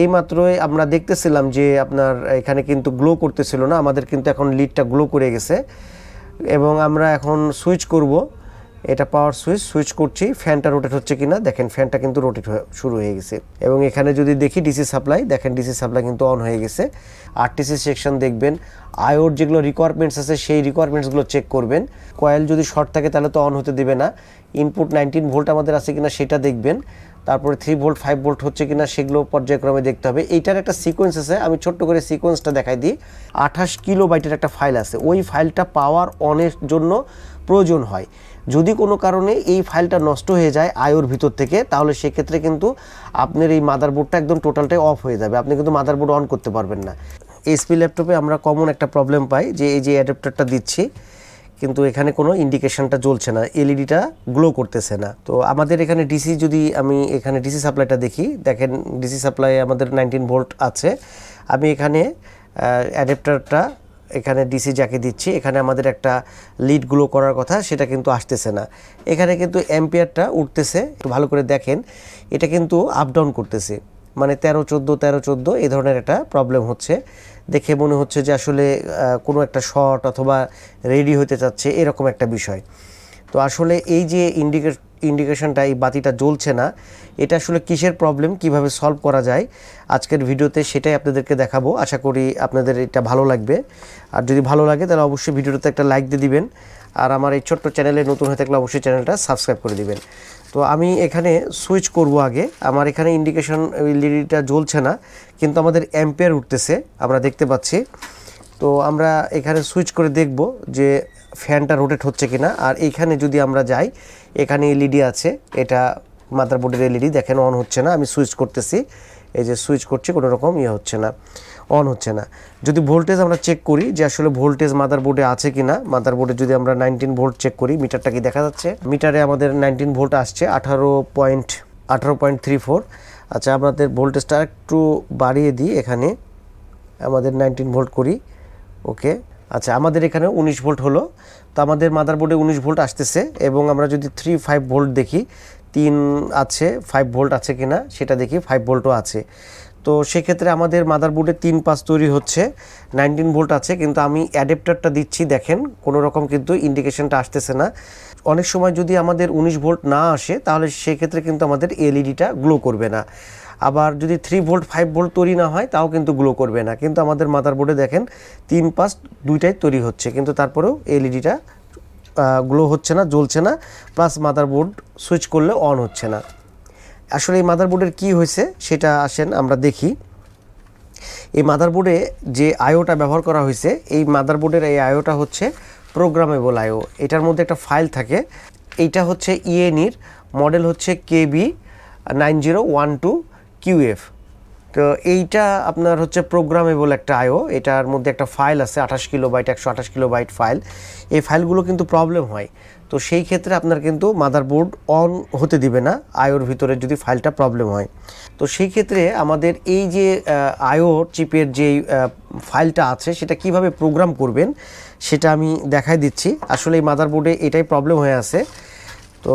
এই মাত্রই আমরা দেখতেছিলাম যে আপনার এখানে কিন্তু গ্লো করতেছিল না, আমাদের কিন্তু এখন লিডটা গ্লো করে গেছে। এবং আমরা এখন সুইচ করব, এটা পাওয়ার সুইচ সুইচ করছি ফ্যানটা রোটেট হচ্ছে কিনা, দেখেন ফ্যানটা কিন্তু রোটেট শুরু হয়ে গেছে। এবং এখানে যদি দেখি ডিসি সাপ্লাই দেখেন ডিসি সাপ্লাই কিন্তু অন হয়ে গেছে। আরটিসি সেকশন দেখবেন আয়োর যেগুলো রিকোয়ারমেন্টস আছে, সেই রিকোয়ারমেন্টসগুলো চেক করবেন। কয়েল যদি শর্ট থাকে, তাহলে তো অন হতে দেবে না। ইনপুট নাইনটিন ভোল্ট আমাদের আছে কিনা, সেটা দেখবেন। তারপরে থ্রি ভোল্ট ফাইভ ভোল্ট হচ্ছে কিনা সেগুলো পর্যায়ক্রমে দেখতে হবে। এইটার একটা সিকোয়েন্স আছে, আমি ছোট্ট করে সিকোয়েন্সটা দেখাই দিই। আঠাশ কিলো বাইটের একটা ফাইল আছে, ওই ফাইলটা পাওয়ার অনের জন্য প্রয়োজন হয়। যদি কোনো কারণে এই ফাইলটা নষ্ট হয়ে যায় আয়োর ভিতর থেকে, তাহলে সেক্ষেত্রে কিন্তু আপনার এই মাদারবোর্ডটা একদম টোটালটাই অফ হয়ে যাবে। আপনি কিন্তু মাদারবোর্ড অন করতে পারবেন না। এসপি ল্যাপটপে আমরা কমন একটা প্রবলেম পাই যে এই যে অ্যাডাপ্টারটা দিচ্ছি কিন্তু এখানে কোনো ইন্ডিকেশনটা জ্বলছে না এলইডিটা গ্লো করতেছে না। তো আমাদের এখানে ডিসি যদি আমি এখানে ডিসি সাপ্লাইটা দেখি, দেখেন ডিসি সাপ্লাই আমাদের নাইনটিন ভোল্ট আছে। আমি এখানে অ্যাডাপ্টারটা এখানে ডিসি যাকে দিচ্ছি, এখানে আমাদের একটা লিড গ্লো করার কথা, সেটা কিন্তু আসতেছে না। এখানে কিন্তু অ্যাম্পিয়ারটা উঠতেছে, একটু ভালো করে দেখেন, এটা কিন্তু আপ ডাউন করতেছে। মানে তেরো চোদ্দ তেরো চোদ্দ এই ধরনের একটা প্রবলেম হচ্ছে। দেখে মনে হচ্ছে যে আসলে কোনো একটা শর্ট অথবা রেডি হতে চাচ্ছে, এরকম একটা বিষয়। তো আসলে এই যে ইন্ডিকে ইন্ডিকেশনটা, এই বাতিটা জ্বলছে না, এটা আসলে কিসের প্রবলেম কীভাবে সলভ করা যায়, আজকের ভিডিওতে সেটাই আপনাদেরকে দেখাবো। আশা করি আপনাদের এটা ভালো লাগবে। আর যদি ভালো লাগে, তাহলে অবশ্যই ভিডিওটাতে একটা লাইক দিয়ে দিবেন। আর আমার এই ছোট্ট চ্যানেলে নতুন হয়ে থাকলে অবশ্যই চ্যানেলটা সাবস্ক্রাইব করে দিবেন। তো আমি এখানে সুইচ করব আগে। আমার এখানে ইন্ডিকেশন এলইডিটা জ্বলছে না, কিন্তু আমাদের অ্যাম্পিয়ার উঠতেছে, আমরা দেখতে পাচ্ছি। তো আমরা এখানে সুইচ করে দেখব যে ফ্যানটা রোটেট হচ্ছে কিনা। আর এইখানে যদি আমরা যাই, এখানে এলইডি আছে, এটা মাদারবোর্ডের এলইডি দেখেন অন হচ্ছে না, আমি সুইচ করতেছি। এই যে সুইচ করছি, কোনো রকম ইয়ে হচ্ছে না। অন হচ্ছে না। যদি ভোল্টেজ আমরা চেক করি যে আসলে ভোল্টেজ মাদারবোর্ডে আছে কিনা মাদারবোর্ডে যদি আমরা নাইনটিন ভোল্ট চেক করি মিটারটা কি দেখা যাচ্ছে? মিটারে আমাদের নাইনটিন ভোল্ট আসছে, আঠারো পয়েন্ট আঠারো পয়েন্ট থ্রি ফোর আচ্ছা আমাদের ভোল্টেজটা একটু বাড়িয়ে দিই এখানে। আমাদের নাইনটিন ভোল্ট করি ওকে আচ্ছা আমাদের এখানে উনিশ ভোল্ট হলো। তো আমাদের মাদারবোর্ডে উনিশ ভোল্ট আসতেছে এবং আমরা যদি থ্রি ফাইভ ভোল্ট দেখি তিন আছে ফাইভ ভোল্ট আছে কিনা, সেটা দেখি ফাইভ ভোল্টও আছে। তো সেক্ষেত্রে আমাদের মাদারবোর্ডে তিন পাস তৈরি হচ্ছে নাইনটিন ভোল্ট আছে, কিন্তু আমি অ্যাডাপ্টারটা দিচ্ছি, দেখেন, কোনো রকম কিন্তু ইন্ডিকেশনটা আসতেছে না। অনেক সময় যদি আমাদের উনিশ ভোল্ট না আসে, তাহলে সেক্ষেত্রে কিন্তু আমাদের এলইডিটা গ্লো করবে না। আবার যদি থ্রি ভোল্ট ফাইভ ভোল্ট তৈরি না হয়, তাও কিন্তু গ্লো করবে না। কিন্তু আমাদের মাদারবোর্ডে দেখেন, তিন পাস দুইটাই তৈরি হচ্ছে, কিন্তু তারপরেও এলইডিটা গ্লো হচ্ছে না, জ্বলছে না প্লাস মাদারবোর্ড সুইচ করলে অন হচ্ছে না। আসলে এই মাদারবোর্ডের কি হয়েছে সেটা আসেন আমরা দেখি। এই মাদারবোর্ডে যে আয়োটা ব্যবহার করা হয়েছে, এই মাদারবোর্ডের এই আয়োটা হচ্ছে প্রোগ্রামেবল আয়ো এটার মধ্যে একটা ফাইল থাকে, এইটা হচ্ছে ইএনির মডেল হচ্ছে KB nine zero one two QF তো এইটা আপনার হচ্ছে প্রোগ্রামেবল একটা আয়ো এটার মধ্যে একটা ফাইল আছে, আঠাশ কিলো বাইট একশো আঠাশ কিলো বাইট ফাইল এই ফাইলগুলো কিন্তু প্রবলেম হয়। তো সেই ক্ষেত্রে আপনার কিন্তু মাদারবোর্ড অন হতে দিবে না আয়োর ভিতরে যদি ফাইলটা প্রবলেম হয়। তো সেই ক্ষেত্রে আমাদের এই যে আয়ো চিপের যে ফাইলটা আছে, সেটা কীভাবে প্রোগ্রাম করবেন, সেটা আমি দেখাই দিচ্ছি। আসলে এই মাদারবোর্ডে এটাই প্রবলেম হয়ে আছে। তো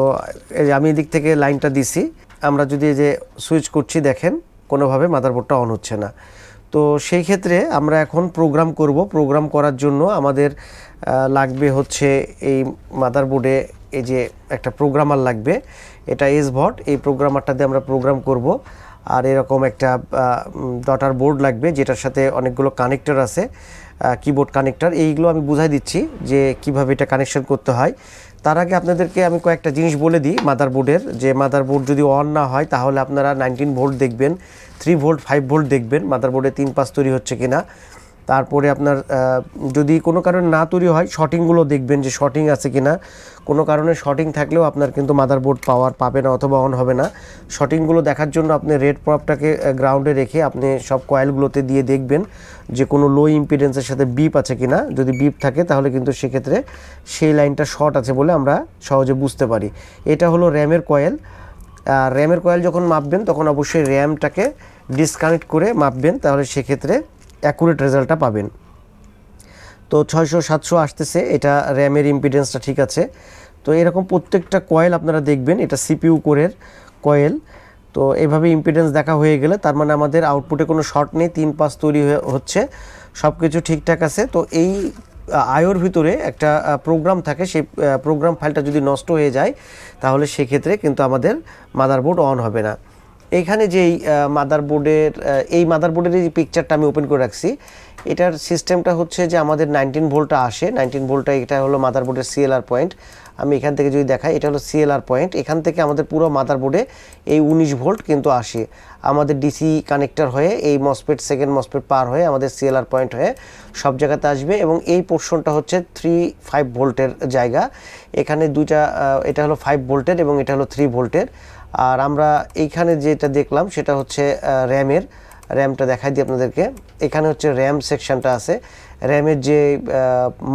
আমি এদিক থেকে লাইনটা দিছি। আমরা যদি এই যে সুইচ করছি, দেখেন। কোনোভাবে মাদারবোর্ডটা অন হচ্ছে না। তো সেই ক্ষেত্রে আমরা এখন প্রোগ্রাম করব। প্রোগ্রাম করার জন্য আমাদের লাগবে হচ্ছে এই মাদারবোর্ডে এই যে একটা প্রোগ্রামার লাগবে। এটা এস ভট এই প্রোগ্রামারটা দিয়ে আমরা প্রোগ্রাম করব। আর এরকম একটা ডটার বোর্ড লাগবে যেটার সাথে অনেকগুলো কানেক্টর আছে কিবোর্ড কানেক্টর এইগুলো আমি বুঝাই দিচ্ছি যে কীভাবে এটা কানেকশন করতে হয়। তার আগে আপনাদেরকে আমি কয়েকটা জিনিস বলে দিই মাদারবোর্ডের যে মাদারবোর্ড যদি অন না হয়, তাহলে আপনারা নাইনটিন ভোল্ট দেখবেন থ্রি ভোল্ট ফাইভ ভোল্ট দেখবেন মাদারবোর্ডে তিন পাস তৈরি হচ্ছে কিনা। তারপরে আপনার যদি কোনো কারণে না তৈরি হয় শর্টিংগুলো দেখবেন যে শর্টিং আছে কিনা। কোনো কারণে শর্টিং থাকলেও আপনার কিন্তু মাদারবোর্ড পাওয়ার পাবে না অথবা অন হবে না। শর্টিংগুলো দেখার জন্য আপনি রেড প্রপটাকে গ্রাউন্ডে রেখে আপনি সব কয়েলগুলোতে দিয়ে দেখবেন যে কোনো লো ইম্পিডেন্সের সাথে বিপ আছে কি না যদি বিপ থাকে তাহলে কিন্তু সেক্ষেত্রে সেই লাইনটা শর্ট আছে বলে আমরা সহজে বুঝতে পারি। এটা হলো র্যামের কয়েল র্যামের কয়েল যখন মাপবেন, তখন অবশ্যই র্যামটাকে ডিসকানেক্ট করে মাপবেন। তাহলে সেক্ষেত্রে অ্যাকুরেট রেজাল্টটা পাবেন। তো ছয়শো, সাতশো আসতেছে, এটা র্যামের ইম্পিডেন্সটা ঠিক আছে। তো এরকম প্রত্যেকটা কয়েল আপনারা দেখবেন, এটা সিপিইউ কোরের কয়েল তো এভাবে ইম্পিডেন্স দেখা হয়ে গেলে, তার মানে আমাদের আউটপুটে কোনো শর্ট নেই, তিন পাস তৈরি হচ্ছে সব কিছু ঠিকঠাক আছে। তো এই আয়োর ভিতরে একটা প্রোগ্রাম থাকে, সেই প্রোগ্রাম ফাইলটা যদি নষ্ট হয়ে যায়, তাহলে সেক্ষেত্রে কিন্তু আমাদের মাদারবোর্ড অন হবে না। এইখানে যেই মাদারবোর্ডের এই মাদারবোর্ডের এই পিকচারটা আমি ওপেন করে রাখছি, এটার সিস্টেমটা হচ্ছে যে আমাদের নাইনটিন ভোল্টটা আসে। নাইনটিন ভোল্টটা এটা হলো মাদারবোর্ডের সিএলআর পয়েন্ট আমি এখান থেকে যদি দেখাই, এটা হলো সিএলআর পয়েন্ট এখান থেকে আমাদের পুরো মাদারবোর্ডে এই উনিশ ভোল্ট কিন্তু আসে। আমাদের ডিসি কানেক্টর হয়ে, এই মসপেট সেকেন্ড মসপেট পার হয়ে আমাদের সিএলআর পয়েন্ট হয়ে সব জায়গাতে আসবে এবং এই পোর্শনটা হচ্ছে থ্রি ফাইভ ভোল্টের জায়গা। এখানে দুইটা এটা হলো ফাইভ ভোল্টের এবং এটা হলো থ্রি ভোল্টের আর আমরা এইখানে যেটা দেখলাম, সেটা হচ্ছে র্যামের র্যামটা দেখাই দিই আপনাদেরকে। এখানে হচ্ছে র্যাম সেকশনটা আছে। র্যামের যে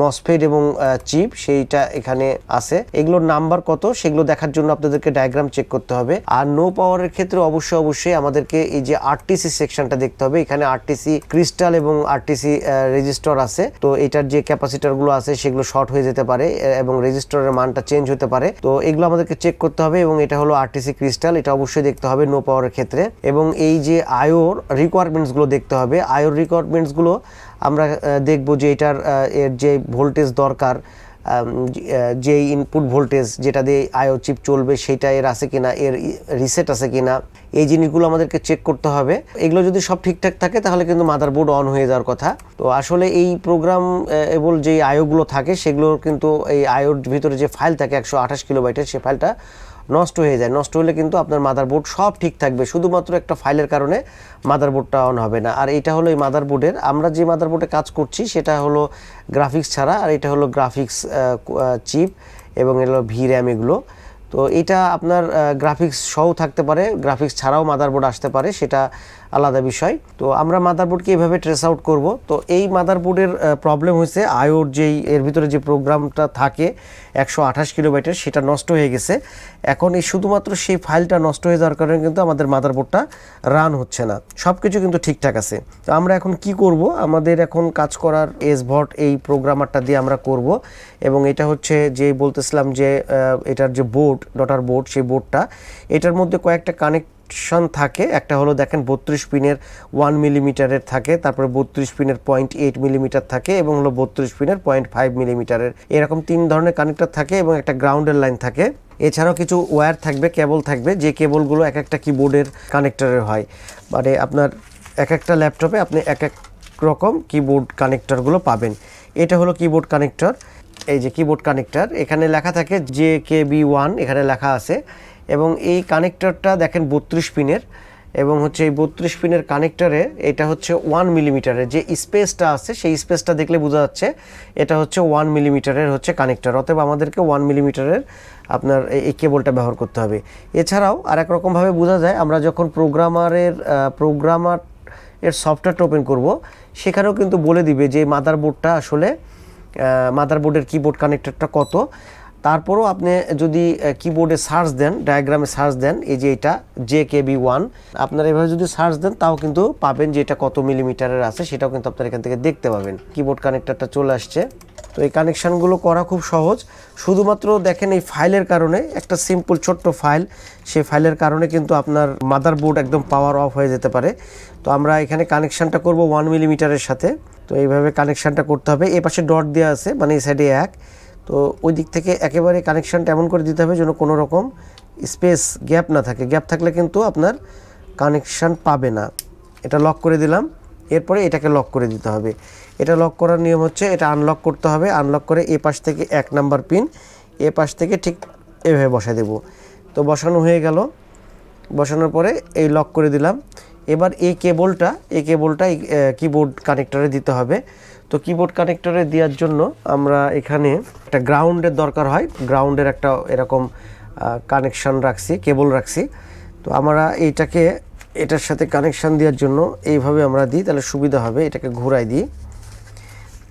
মসফেড এবং চিপ সেইটা এখানে আছে। এগুলোর নাম্বার কত সেগুলো দেখার জন্য আপনাদেরকে ডায়াগ্রাম চেক করতে হবে। আর নো পাওয়ারের ক্ষেত্রে অবশ্যই অবশ্যই আমাদেরকে এই যে আরটিসি সেকশনটা দেখতে হবে। এখানে আরটিসি ক্রিস্টাল এবং আরটিসি রেজিস্টর আছে। তো এটার যে ক্যাপাসিটারগুলো আছে সেগুলো শর্ট হয়ে যেতে পারে এবং রেজিস্টরের মানটা চেঞ্জ হতে পারে। তো এগুলো আমাদেরকে চেক করতে হবে এবং এটা হলো আরটিসি ক্রিস্টাল এটা অবশ্যই দেখতে হবে নো পাওয়ারের ক্ষেত্রে। এবং এই যে আয়োর রিকোয়ারমেন্টসগুলো দেখতে হবে। আয়োর রিকোয়ারমেন্টসগুলো আমরা দেখব যে এটার এর যে ভোল্টেজ দরকার যে- ইনপুট ভোল্টেজ যেটা দিয়ে আইও চিপ চলবে সেটা এর আছে কিনা, এর রিসেট আছে কিনা, এই জিনিসগুলো আমাদেরকে চেক করতে হবে। এগুলো যদি সব ঠিকঠাক থাকে তাহলে কিন্তু মাদারবোর্ড অন হয়ে যাওয়ার কথা। তো আসলে এই প্রোগ্রাম এবল যে আয়োগুলো থাকে সেগুলো কিন্তু এই আয়োর ভিতরে যে ফাইল থাকে একশো আঠাশ কিলোবাইটের সেই ফাইলটা নষ্ট হয়ে যায়। নষ্ট হলে কিন্তু আপনার মাদারবোর্ড সব ঠিক থাকবে। শুধুমাত্র একটা ফাইলের কারণে মাদারবোর্ডটা অন হবে না। আর এটা হলো এই মাদারবোর্ডের আমরা যে মাদারবোর্ডে কাজ করছি সেটা হলো গ্রাফিক্স ছাড়া, আর এটা হলো গ্রাফিক্স চিপ এবং এগুলো ভি র্যাম এগুলো। তো এটা আপনার গ্রাফিক্স সহ থাকতে পারে গ্রাফিক্স ছাড়াও মাদারবোর্ড আসতে পারে, সেটা আলাদা বিষয়। তো আমরা মাদারবোর্ডকে এভাবে ট্রেস আউট করব। তো এই মাদারবোর্ডের প্রবলেম হয়েছে আয়োর যেই, এর ভিতরে যে প্রোগ্রামটা থাকে, একশো আঠাশ কিলোবাইটের, সেটা নষ্ট হয়ে গেছে। এখন এই শুধুমাত্র সেই ফাইলটা নষ্ট হয়ে যাওয়ার কারণে কিন্তু আমাদের মাদারবোর্ডটা রান হচ্ছে না। সব কিছু কিন্তু ঠিকঠাক আছে। তো আমরা এখন কি করব? আমাদের এখন কাজ করার এস ভট এই প্রোগ্রামারটা দিয়ে আমরা করব এবং এটা হচ্ছে যে বলতেছিলাম যে এটার যে বোর্ড ডটার বোর্ড সেই বোর্ডটা এটার মধ্যে কয়েকটা কানেকশন থাকে, একটা হলো দেখেন বত্রিশ পিনের ওয়ান মিলিমিটারের থাকে, তারপরে বত্রিশ পিনের পয়েন্ট এইট মিলিমিটার থাকে এবং হলো বত্রিশ পিনের পয়েন্ট ফাইভ মিলিমিটারের এরকম তিন ধরনের কানেক্টর থাকে এবং একটা গ্রাউন্ডের লাইন থাকে। এছাড়াও কিছু ওয়্যার থাকবে কেবল থাকবে, যে কেবলগুলো এক একটা কিবোর্ডের কানেক্টরের হয়। মানে আপনার এক একটা ল্যাপটপে আপনি এক এক রকম কিবোর্ড কানেক্টরগুলো পাবেন। এটা হলো কিবোর্ড কানেক্টর এই যে কিবোর্ড কানেক্টর এখানে লেখা থাকে জে কে বি ওয়ান এখানে লেখা আছে। এবং এই কানেক্টরটা দেখেন বত্রিশ পিনের, এবং হচ্ছে এই বত্রিশ পিনের কানেক্টরে এটা হচ্ছে ওয়ান মিলিমিটারের যে স্পেসটা আছে সেই স্পেসটা দেখলে বোঝা যাচ্ছে এটা হচ্ছে ওয়ান মিলিমিটারের হচ্ছে কানেক্টর, অতএব আমাদেরকে ওয়ান মিলিমিটারের আপনার এই- কেবলটা ব্যবহার করতে হবে। এছাড়াও আর এক রকমভাবে বোঝা যায়, আমরা যখন প্রোগ্রামারের প্রোগ্রামার এর সফটওয়্যারটা ওপেন করব, সেখানেও কিন্তু বলে দিবে যে মাদারবোর্ডটা আসলে মাদারবোর্ডের কিবোর্ড কানেক্টরটা কত তারপরও আপনি যদি কিবোর্ডে সার্চ দেন ডায়াগ্রামে সার্চ দেন, এই যে এটা জে কে বি ওয়ান আপনারা এভাবে যদি সার্চ দেন, তাও কিন্তু পাবেন যে এটা কত মিলিমিটারের আছে, সেটাও কিন্তু আপনারা এখান থেকে দেখতে পাবেন। কিবোর্ড কানেক্টরটা চলে আসছে। তো এই কানেকশানগুলো করা খুব সহজ। শুধুমাত্র দেখেন এই ফাইলের কারণে, একটা সিম্পল ছোট্ট ফাইল সেই ফাইলের কারণে কিন্তু আপনার মাদারবোর্ড একদম পাওয়ার অফ হয়ে যেতে পারে। তো আমরা এখানে কানেকশানটা করব ওয়ান মিলিমিটারের সাথে। তো এইভাবে কানেকশানটা করতে হবে। এ পাশে ডট দেওয়া আছে মানে এই সাইডে এক। তো ওই দিক থেকে একেবারে কানেকশানটা এমন করে দিতে হবে যেন কোনো রকম স্পেস গ্যাপ না থাকে। গ্যাপ থাকলে কিন্তু আপনার কানেকশান পাবে না। এটা লক করে দিলাম। এরপরে এটাকে লক করে দিতে হবে। এটা লক করার নিয়ম হচ্ছে এটা আনলক করতে হবে। আনলক করে এ পাশ থেকে এক নাম্বার পিন এ পাশ থেকে ঠিক এভাবে বসাই দেব। তো বসানো হয়ে গেল। বসানোর পরে এই লক করে দিলাম। এবার এই কেবলটা এই কেবলটা কিবোর্ড কানেক্টরে দিতে হবে। তো কিবোর্ড কানেক্টরে দেওয়ার জন্য আমরা এখানে একটা গ্রাউন্ডের দরকার হয়। গ্রাউন্ডের একটা এরকম কানেকশন রাখছি কেবল রাখছি। তো আমরা এইটাকে, এটার সাথে কানেকশান দেওয়ার জন্য এইভাবে আমরা দিই, তাহলে সুবিধা হবে। এটাকে ঘুরাই দিই।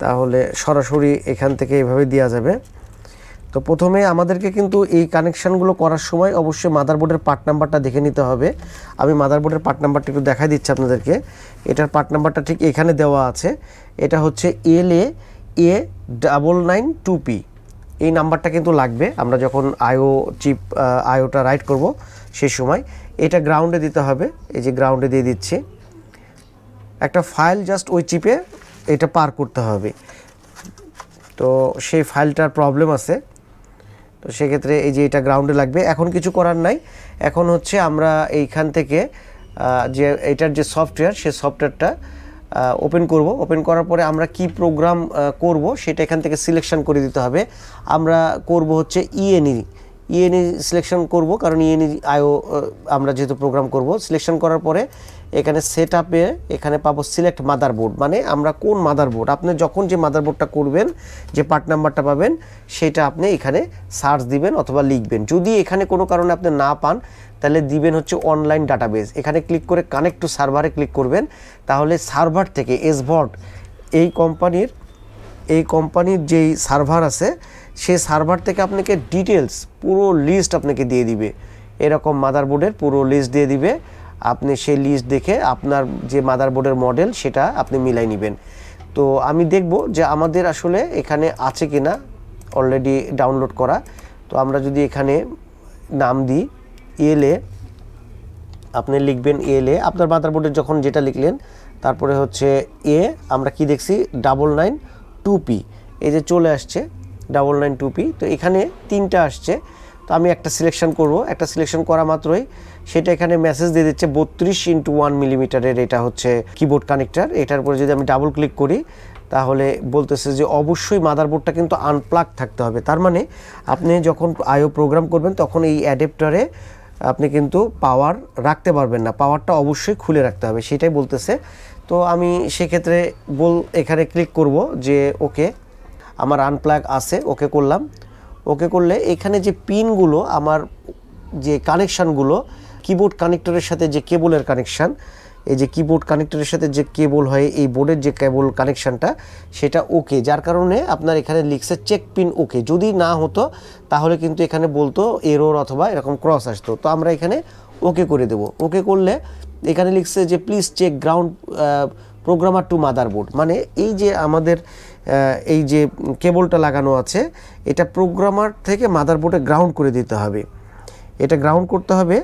তাহলে সরাসরি এখান থেকে এইভাবে দেওয়া যাবে। তো প্রথমে আমাদেরকে কিন্তু এই কানেকশানগুলো করার সময় অবশ্যই মাদারবোর্ডের পার্ট নাম্বারটা দেখে নিতে হবে। আমি মাদারবোর্ডের পার্ট নাম্বারটা একটু দেখাই দিচ্ছি আপনাদেরকে। এটার পার্ট নাম্বারটা ঠিক এখানে দেওয়া আছে। এটা হচ্ছে L A A double nine two P. এই নাম্বারটা কিন্তু লাগবে। আমরা যখন আইও চিপ আইওটা রাইট করব সেই সময়। এটা গ্রাউন্ডে দিতে হবে। এই যে গ্রাউন্ডে দিয়ে দিচ্ছি। একটা ফাইল জাস্ট ওই চিপে এটা পার করতে হবে। তো সেই ফাইলটার প্রবলেম আছে। তো সেক্ষেত্রে এই যে এটা গ্রাউন্ডে লাগবে। এখন কিছু করার নাই। এখন হচ্ছে আমরা এইখান থেকে যে এটার যে সফটওয়্যার সে সফটওয়্যারটা ওপেন করব। ওপেন করার পরে আমরা কি প্রোগ্রাম করব, সেটা এখান থেকে সিলেকশন করে দিতে হবে। আমরা করব হচ্ছে E ইএনই ইএনই সিলেকশন করব, কারণ ইএনই আইও আমরা যেহেতু প্রোগ্রাম করব সিলেকশন করার পরে এখানে সেট আপে এখানে পাবো সিলেক্ট মাদারবোর্ড মানে আমরা কোন মাদারবোর্ড আপনি যখন যে মাদারবোর্ডটা করবেন, যে পার্ট নাম্বারটা পাবেন, সেটা আপনি এখানে সার্চ দিবেন অথবা লিখবেন। যদি এখানে কোনো কারণে আপনি না পান, তাহলে দিবেন হচ্ছে অনলাইন ডাটাবেস এখানে ক্লিক করে কানেক্ট টু সার্ভারে ক্লিক করবেন, তাহলে সার্ভার থেকে এসভট এই কোম্পানির এই কোম্পানির যেই সার্ভার আছে সেই সার্ভার থেকে আপনাকে ডিটেলস পুরো লিস্ট আপনাকে দিয়ে দিবে। এরকম মাদারবোর্ডের পুরো লিস্ট দিয়ে দিবে। আপনি সেই লিস্ট দেখে আপনার যে মাদারবোর্ডের মডেল সেটা আপনি মিলাই নেবেন। তো আমি দেখব যে আমাদের আসলে এখানে আছে কি না অলরেডি ডাউনলোড করা। তো আমরা যদি এখানে নাম দিই এলে আপনি লিখবেন এলে আপনার মাদারবোর্ডে যখন যেটা লিখলেন, তারপরে হচ্ছে এ আমরা কি দেখছি? ডাবল নাইন টু পি এই যে চলে আসছে ডাবল নাইন টু পি তো এখানে তিনটা আসছে। তো আমি একটা সিলেকশন করব। একটা সিলেকশন করা মাত্রই। সেটা এখানে মেসেজ দিয়ে দিচ্ছে বত্রিশ ইন্টু ওয়ান মিলিমিটারের এটা হচ্ছে কিবোর্ড কানেক্টার এটার উপরে যদি আমি ডাবল ক্লিক করি, তাহলে বলতেছে যে অবশ্যই মাদারবোর্ডটা কিন্তু আনপ্লাগ থাকতে হবে। তার মানে আপনি যখন আইও প্রোগ্রাম করবেন, তখন এই অ্যাডাপ্টারে আপনি কিন্তু পাওয়ার রাখতে পারবেন না। পাওয়ারটা অবশ্যই খুলে রাখতে হবে, সেটাই বলতেছে। তো আমি সেক্ষেত্রে বল এখানে ক্লিক করব যে ওকে আমার আনপ্লাগ আছে, ওকে করলাম। ওকে করলে এখানে যে পিনগুলো, আমার যে কানেকশানগুলো কিবোর্ড কানেক্টরের সাথে যে কেবলের কানেকশান এই যে কিবোর্ড কানেক্টরের সাথে যে কেবল হয়, এই বোর্ডের যে কেবল কানেকশানটা সেটা ওকে যার কারণে আপনার এখানে লিখছে চেক পিন ওকে যদি না হতো, তাহলে কিন্তু এখানে বলতো এরোর অথবা এরকম ক্রস আসতো। তো আমরা এখানে ওকে করে দেব। ওকে করলে এখানে লিখছে যে please check ground programmer to motherboard মানে এই যে আমাদের এই যে কেবলটা লাগানো আছে, এটা প্রোগ্রামার থেকে মাদারবোর্ডে গ্রাউন্ড করে দিতে হবে। এটা গ্রাউন্ড করতে হবে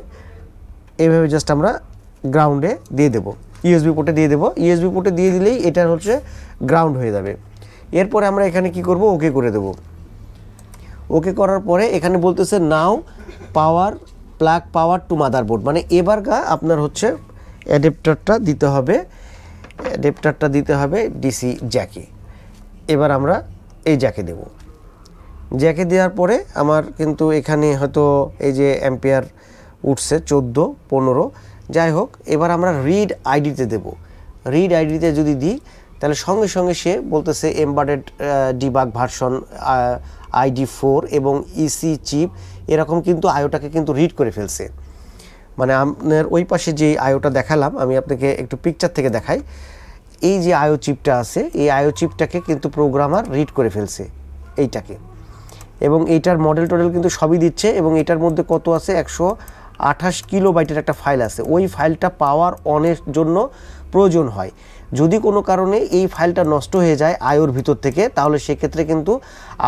এইভাবে জাস্ট আমরা গ্রাউন্ডে দিয়ে দেবো। ইউএসবি পোর্টে দিয়ে দেবো। ইউএসবি পোর্টে দিয়ে দিলেই এটা হচ্ছে গ্রাউন্ড হয়ে যাবে। এরপরে আমরা এখানে কি করব? ওকে করে দেব। ওকে করার পরে এখানে বলতেছে, now power, plug power to motherboard. মানে এবার গা আপনার হচ্ছে অ্যাডাপ্টারটা দিতে হবে। অ্যাডাপ্টারটা দিতে হবে ডিসি জ্যাকে। এবার আমরা এই জ্যাকে দেব। জ্যাকে দেওয়ার পরে আমার কিন্তু এখানে হয়তো এই যে অ্যাম্পিয়ার উঠছে চোদ্দ, পনেরো, যাই হোক, এবার আমরা রিড আইডিতে দেব। রিড আইডিতে যদি দিই, তাহলে সঙ্গে সঙ্গে সে বলতেছে embedded debug version ID four এবং ইসি চিপ এরকম কিন্তু আয়োটাকে কিন্তু রিড করে ফেলছে। মানে আপনার ওই পাশে যে আয়োটা দেখালাম, আমি আপনাকে একটু পিকচার থেকে দেখাই। এই যে আয়ো চিপটা আছে, এই আয়ো চিপটাকে কিন্তু প্রোগ্রামার রিড করে ফেলছে এইটাকে। এবং এইটার মডেল টডেল কিন্তু সবই দিচ্ছে এবং এটার মধ্যে কত আছে? একশো আঠাশ কিলো বাইটের একটা ফাইল আছে। ওই ফাইলটা পাওয়ার অনের জন্য প্রয়োজন হয়। যদি কোনো কারণে এই ফাইলটা নষ্ট হয়ে যায় আয়োর ভিতর থেকে, তাহলে সেক্ষেত্রে কিন্তু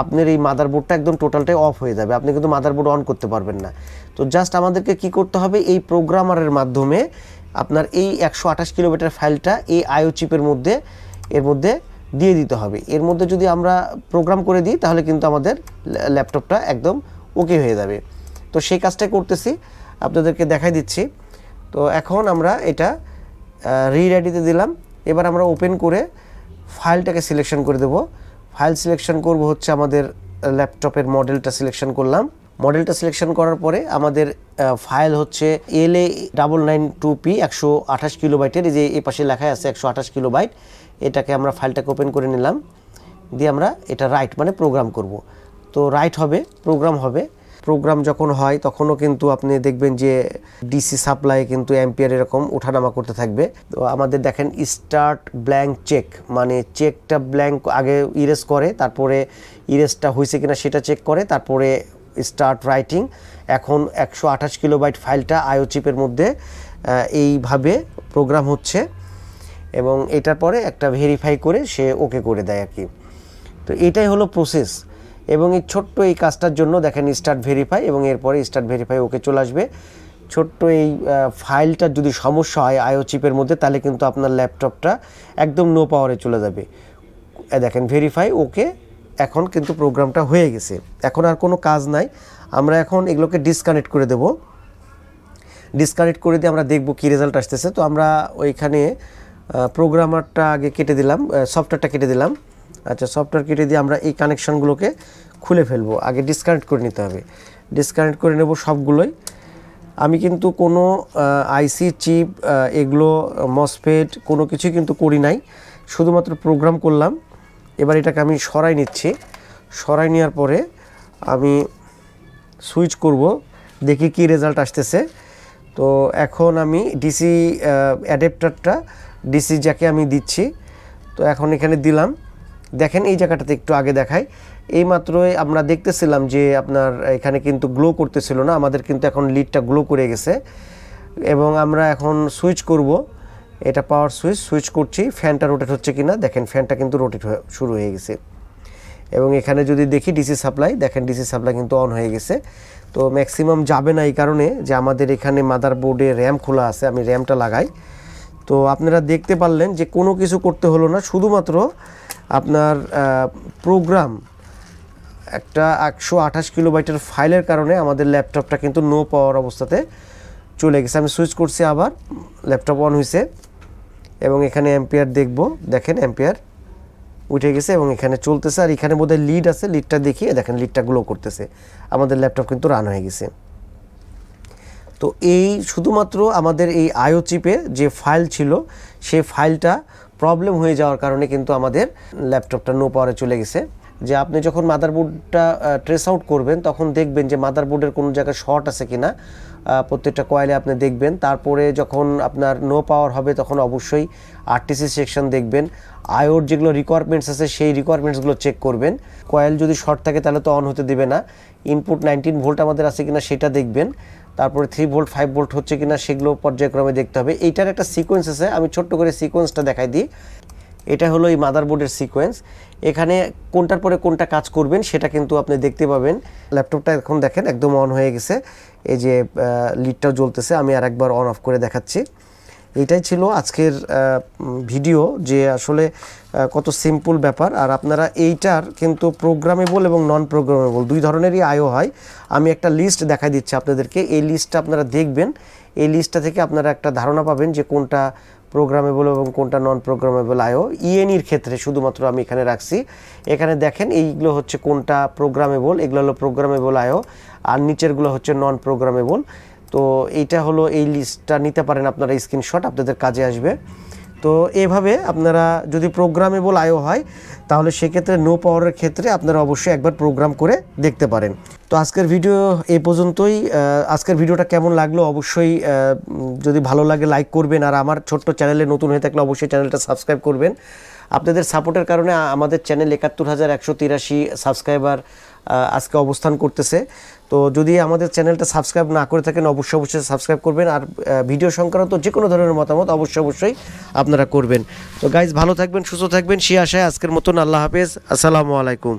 আপনার এই মাদারবোর্ডটা একদম টোটালটাই অফ হয়ে যাবে। আপনি কিন্তু মাদারবোর্ড অন করতে পারবেন না। তো জাস্ট আমাদেরকে কি করতে হবে? এই প্রোগ্রামারের মাধ্যমে আপনার এই একশো আঠাশ কিলোমিটার ফাইলটা এই আইও চিপের মধ্যে, এর মধ্যে দিয়ে দিতে হবে। এর মধ্যে যদি আমরা প্রোগ্রাম করে দিই, তাহলে কিন্তু আমাদের ল্যা- ল্যাপটপটা একদম ওকে হয়ে যাবে। তো সেই কাজটাই করতেছি, আপনাদেরকে দেখাই দিচ্ছি। তো এখন আমরা এটা রিড আইডিতে দিলাম। এবার আমরা ওপেন করে ফাইলটাকে সিলেকশন করে দেব। ফাইল সিলেকশন করব হচ্ছে আমাদের ল্যাপটপের মডেলটা সিলেকশন করলাম। মডেলটা সিলেকশন করার পরে আমাদের ফাইল হচ্ছে L A double nine two P একশো আঠাশ কিলোবাইটের। এই যে এই পাশে লেখা আছে একশো আঠাশ কিলোবাইট। এটাকে আমরা ফাইলটাকে ওপেন করে নিলাম। দিয়ে আমরা এটা রাইট মানে প্রোগ্রাম করব। তো রাইট হবে প্রোগ্রাম হবে। প্রোগ্রাম যখন হয়, তখনও কিন্তু আপনি দেখবেন যে ডিসি সাপ্লাই কিন্তু অ্যাম্পিয়ার এরকম ওঠানামা করতে থাকবে। তো আমাদের দেখেন স্টার্ট ব্ল্যাঙ্ক চেক মানে চেকটা ব্ল্যাঙ্ক আগে ইরেজ করে, তারপরে ইরেজটা হয়েছে কিনা সেটা চেক করে, তারপরে স্টার্ট রাইটিং এখন একশো আঠাশ কিলোবাইট ফাইলটা আইও চিপের মধ্যে এইভাবে প্রোগ্রাম হচ্ছে, এবং এটার পরে একটা ভেরিফাই করে সে ওকে করে দেয় আর কি। তো এটাই হলো প্রসেস এবং এই ছোট্ট এই কাজটার জন্য দেখেন স্টার্ট ভেরিফাই এবং এরপরে স্টার্ট ভেরিফাই ওকে চলে আসবে। ছোট্ট এই ফাইলটার যদি সমস্যা হয় আইও চিপের মধ্যে, তাহলে কিন্তু আপনার ল্যাপটপটা একদম নো পাওয়ারে চলে যাবে। দেখেন ভেরিফাই ওকে এখন কিন্তু প্রোগ্রামটা হয়ে গেছে। এখন আর কোনো কাজ নাই। আমরা এখন এগুলোকে ডিসকানেক্ট করে দেব। ডিসকানেক্ট করে দিয়ে আমরা দেখব কী রেজাল্ট আসতেছে। তো আমরা ওইখানে প্রোগ্রামারটা আগে কেটে দিলাম সফটওয়্যারটা কেটে দিলাম। আচ্ছা সফটওয়্যার কেটে দিয়ে আমরা এই কানেকশানগুলোকে খুলে ফেলব। আগে ডিসকানেক্ট করে নিতে হবে। ডিসকানেক্ট করে নেব সবগুলোই। আমি কিন্তু কোনো আইসি চিপ এগুলো মসফেট কোনো কিছুই কিন্তু করি নাই। শুধুমাত্র প্রোগ্রাম করলাম। এবার এটাকে আমি সরাই নিচ্ছি। সরাই নেওয়ার পরে আমি সুইচ করব, দেখি কি রেজাল্ট আসতেছে। তো এখন আমি ডিসি অ্যাডাপ্টারটা ডিসি জ্যাকে আমি দিচ্ছি। তো এখন এখানে দিলাম। দেখেন এই জায়গাটাতে একটু আগে দেখাই। এই মাত্রই আমরা দেখতেছিলাম যে আপনার এখানে কিন্তু গ্লো করতেছিল না, আমাদের কিন্তু এখন লিডটা গ্লো করে গেছে। এবং আমরা এখন সুইচ করব। এটা পাওয়ার সুইচ সুইচ করছি ফ্যানটা রোটেট হচ্ছে কিনা, দেখেন ফ্যানটা কিন্তু রোটেট শুরু হয়ে গেছে। এবং এখানে যদি দেখি ডিসি সাপ্লাই দেখেন ডিসি সাপ্লাই কিন্তু অন হয়ে গেছে। তো ম্যাক্সিমাম যাবে না এই কারণে যে আমাদের এখানে মাদার বোর্ডে র্যাম খোলা আছে, আমি র্যামটা লাগাই। তো আপনারা দেখতে পারলেন যে কোনো কিছু করতে হলো না, শুধুমাত্র আপনার প্রোগ্রাম একটা একশো আঠাশ কিলোবাইটের ফাইলের কারণে আমাদের ল্যাপটপটা কিন্তু নো পাওয়ার অবস্থাতে চলে গেছে। আমি সুইচ করছি আবার ল্যাপটপ অন হয়েছে এবং এখানে অ্যাম্পিয়ার দেখব। দেখেন অ্যাম্পিয়ার উঠে গেছে এবং এখানে চলতেছে। আর এখানে বোধহয় লিড আছে। লিডটা দেখিয়ে দেখেন লিডটা গ্লো করতেছে। আমাদের ল্যাপটপ কিন্তু রান হয়ে গেছে। তো এই শুধুমাত্র আমাদের এই আইও চিপে যে ফাইল ছিল সেই ফাইলটা প্রবলেম হয়ে যাওয়ার কারণে কিন্তু আমাদের ল্যাপটপটা নো পাওয়ারে চলে গেছে। যে আপনি যখন মাদারবোর্ডটা ট্রেস আউট করবেন, তখন দেখবেন যে মাদারবোর্ডের কোনো জায়গায় শর্ট আছে কিনা। প্রত্যেকটা কয়েলে আপনি দেখবেন। তারপরে যখন আপনার নো পাওয়ার হবে, তখন অবশ্যই আরটিসি সেকশন দেখবেন। আয়োর যেগুলো রিকোয়ারমেন্টস আছে, সেই রিকোয়ারমেন্টসগুলো চেক করবেন। কয়েল যদি শর্ট থাকে, তাহলে তো অন হতে দেবে না। ইনপুট নাইনটিন ভোল্ট আমাদের আছে কিনা, সেটা দেখবেন। তারপরে থ্রি ভোল্ট ফাইভ ভোল্ট হচ্ছে কিনা, সেগুলো পর্যায়ক্রমে দেখতে হবে। এইটার একটা সিকোয়েন্স আছে, আমি ছোট্ট করে সিকোয়েন্সটা দেখাই দিই। এটা হলো এই মাদারবোর্ডের সিকোয়েন্স এখানে কোনটার পরে কোনটা কাজ করবেন সেটা কিন্তু আপনি দেখতে পাবেন। ল্যাপটপটা এখন দেখেন একদম অন হয়ে গেছে। এই যে লিডটাও জ্বলতেছে, আমি আর একবার অন অফ করে দেখাচ্ছি। এটাই ছিল আজকের ভিডিও যে আসলে কত সিম্পল ব্যাপার। আর আপনারা এইটার কিন্তু প্রোগ্রামেবল এবং নন প্রোগ্রামেবল দুই ধরনেরই আয়ও হয়। আমি একটা লিস্ট দেখাই দিচ্ছি আপনাদেরকে। এই লিস্টটা আপনারা দেখবেন। এই লিস্টটা থেকে আপনারা একটা ধারণা পাবেন যে কোনটা প্রোগ্রামেবল এবং কোনটা নন প্রোগ্রামেবল আয়ও ইএনইর ক্ষেত্রে শুধুমাত্র আমি এখানে রাখছি। এখানে দেখেন এইগুলো হচ্ছে কোনটা প্রোগ্রামেবল এগুলো হলো প্রোগ্রামেবল আয়ও আর নিচেরগুলো হচ্ছে নন প্রোগ্রামেবল তো এইটা হলো এই লিস্টটা নিতে পারেন আপনারা স্ক্রিনশট আপনাদের কাজে আসবে। তো এভাবে আপনারা যদি প্রোগ্রামেবল আয়ও হয়, তাহলে সেক্ষেত্রে নো পাওয়ারের ক্ষেত্রে আপনারা অবশ্যই একবার প্রোগ্রাম করে দেখতে পারেন। তো আজকের ভিডিও এ পর্যন্তই। আজকের ভিডিওটা কেমন লাগল অবশ্যই যদি ভালো লাগে লাইক করবেন। আর আমার ছোট্ট চ্যানেলে নতুন হয়ে থাকলে অবশ্যই চ্যানেলটা সাবস্ক্রাইব করবেন। আপনাদের সাপোর্টের কারণে আমাদের চ্যানেল একাত্তর হাজার একশো তিরাশি সাবস্ক্রাইবার আজকে অবস্থান করতেছে। তো যদি আমাদের চ্যানেলটা সাবস্ক্রাইব না করে থাকেন, অবশ্যই অবশ্যই সাবস্ক্রাইব করবেন আর ভিডিও সংক্রান্ত যে কোনো ধরনের মতামত অবশ্যই অবশ্যই আপনারা করবেন। তো গাইজ ভালো থাকবেন, সুস্থ থাকবেন সে আশায় আজকের মতন আল্লাহ হাফেজ। আসসালামু আলাইকুম।